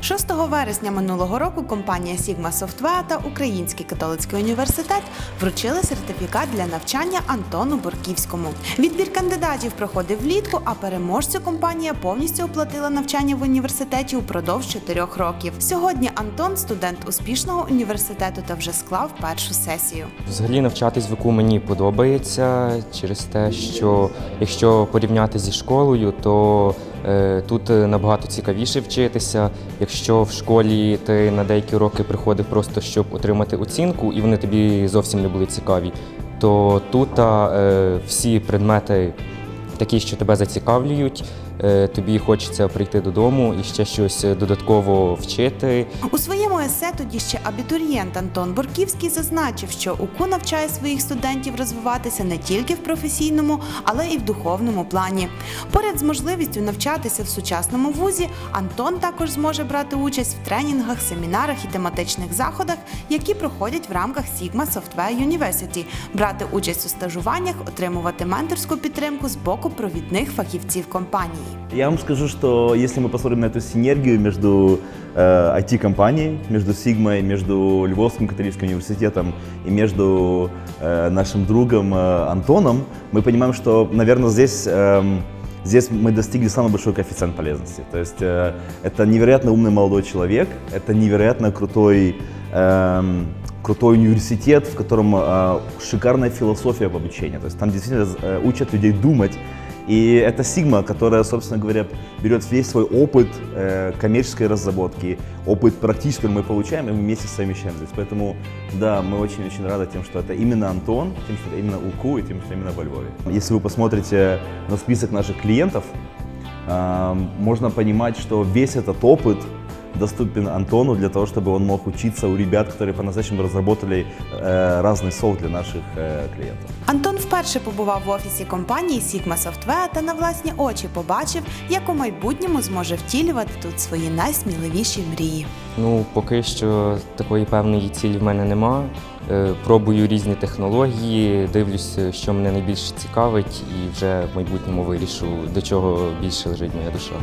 6 вересня минулого року компанія Sigma Software та Український католицький університет вручили сертифікат для навчання Антону Борківському. Відбір кандидатів проходив влітку, а переможцю компанія повністю оплатила навчання в університеті упродовж чотирьох років. Сьогодні Антон студент успішного університету та вже склав першу сесію. Взагалі навчатись в УКУ мені подобається через те, що якщо порівняти зі школою, то тут набагато цікавіше вчитися. Якщо в школі ти на деякі роки приходив просто щоб отримати оцінку, і вони тобі зовсім не були цікаві, то тут е, всі предмети такі, що тебе зацікавлюють. Е, Тобі хочеться прийти додому і ще щось додатково вчити. У своєму есе тоді ще абітурієнт Антон Борківський зазначив, що УКУ навчає своїх студентів розвиватися не тільки в професійному, але і в духовному плані. Поряд з можливістю навчатися в сучасному вузі, Антон також зможе брати участь в тренінгах, семінарах і тематичних заходах, які проходять в рамках Sigma Software University, брати участь у стажуваннях, отримувати менторську підтримку з боку провідних фахівців компанії. Я вам скажу, что если мы посмотрим на эту синергию между э, IT-компанией, между Sigma, между Львовским католическим университетом и между э, нашим другом э, Антоном, мы понимаем, что, наверное, здесь, эм, здесь мы достигли самый большой коэффициент полезности. То есть э, это невероятно умный молодой человек, это невероятно крутой эм, крутой университет, в котором э, шикарная философия в обучении. То есть там действительно э, учат людей думать. И это Sigma, которая, собственно говоря, берет весь свой опыт э, коммерческой разработки, опыт практический мы получаем и мы вместе совмещаем здесь. Поэтому, да, мы очень-очень рады тем, что это именно Антон, тем, что это именно УКУ и тем, что именно во Львове. Если вы посмотрите на список наших клиентов, э, можно понимать, что весь этот опыт доступен Антону для того, чтобы он мог учиться у ребят, которые по-настоящему разработали э, разный софт для наших э, клиентов. Антон вперше побував в офісі компанії Sigma Software та на власні очі побачив, як у майбутньому зможе втілювати тут свої найсміливіші мрії. Ну, поки що такої певної цілі в мене нема. Е, Пробую різні технології, дивлюсь, що мене найбільше цікавить, і вже в майбутньому вирішу, до чого більше лежить моя душа.